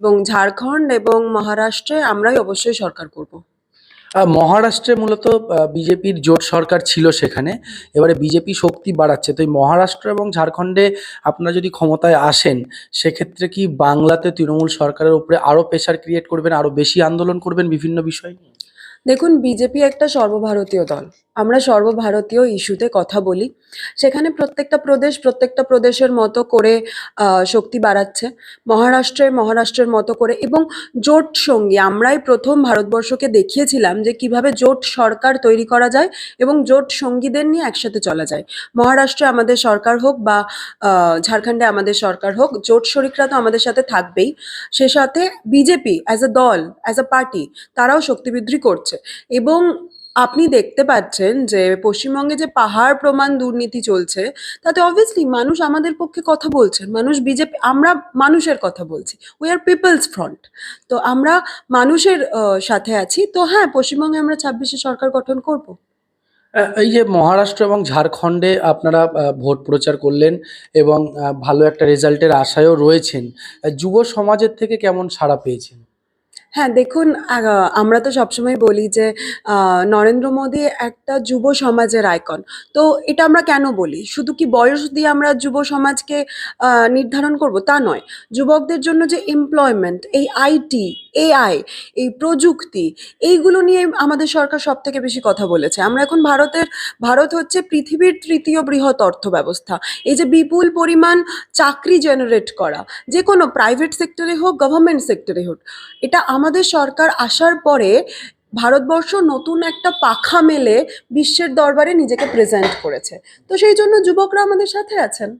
এবং ঝাড়খণ্ড এবং মহারাষ্ট্রে আমরাই অবশ্যই সরকার করব। মহারাষ্ট্রে মূলত বিজেপির জোট সরকার ছিল সেখানে। এবারে বিজেপি শক্তি বাড়াচ্ছে। তো এই মহারাষ্ট্র এবং ঝাড়খণ্ডে আপনারা যদি ক্ষমতায় আসেন সেক্ষেত্রে কি বাংলাতে তৃণমূল সরকারের উপরে আরও প্রেশার ক্রিয়েট করবেন আরও বেশি আন্দোলন করবেন বিভিন্ন বিষয় নিয়ে? দেখুন বিজেপি একটা সর্বভারতীয় দল। আমরা সর্বভারতীয় ইস্যুতে কথা বলি। সেখানে প্রত্যেকটা প্রদেশ প্রত্যেকটা প্রদেশের মতো করে শক্তি বাড়াচ্ছে। মহারাষ্ট্রের মহারাষ্ট্রের মতো করে এবং জোট সঙ্গী, আমরাই প্রথম ভারতবর্ষকে দেখিয়েছিলাম যে কীভাবে জোট সরকার তৈরি করা যায় এবং জোট সঙ্গীদের নিয়ে একসাথে চলা যায়। মহারাষ্ট্রে আমাদের সরকার হোক বা ঝাড়খণ্ডে আমাদের সরকার হোক, জোট শরিকরা তো আমাদের সাথে থাকবেই। সে সাথে বিজেপি অ্যাজ আ দল অ্যাজ আ পার্টি তারাও শক্তিবৃদ্ধি করছে। এবং আপনি দেখতে পাচ্ছেন যে পশ্চিমবঙ্গে যে পাহাড় প্রমাণ দুর্নীতি চলছে, তাতে অবভিয়াসলি মানুষ আমাদের পক্ষে কথা বলছেন মানুষ বিজেপি, আমরা মানুষের কথা বলছি। উই আর পিপলস ফ্রন্ট তো আমরা মানুষের সাথে আছি। তো হ্যাঁ পশ্চিমবঙ্গে আমরা ছাব্বিশে সরকার গঠন করব। এই যে মহারাষ্ট্র এবং ঝাড়খণ্ডে আপনারা ভোট প্রচার করলেন এবং ভালো একটা রেজাল্টের আশায়ও রয়েছেন। যুব সমাজের থেকে কেমন সাড়া পেয়েছেন? হ্যাঁ দেখুন আমরা তো সবসময় বলি যে নরেন্দ্র মোদী একটা যুব সমাজের আইকন। তো এটা আমরা কেন বলি? শুধু কি বয়স দিয়ে আমরা যুব সমাজকে নির্ধারণ করব? তা নয়। যুবকদের জন্য যে এমপ্লয়মেন্ট এই আইটি এআই এই প্রযুক্তি, এইগুলো নিয়ে আমাদের সরকার সব থেকে বেশি কথা বলেছে। আমরা এখন ভারতের, ভারত হচ্ছে পৃথিবীর তৃতীয় বৃহৎ অর্থ ব্যবস্থা এই যে বিপুল পরিমাণ চাকরি জেনারেট করা, যে কোনো প্রাইভেট সেক্টরে হোক গভর্নমেন্ট সেক্টরে হোক, এটা আমাদের সরকার আসার পরে ভারতবর্ষ নতুন একটা পাখা মেলে বিশ্বের দরবারে নিজেকে প্রেজেন্ট করেছে। তো সেই জন্য যুবকরা আমাদের সাথে আছেন।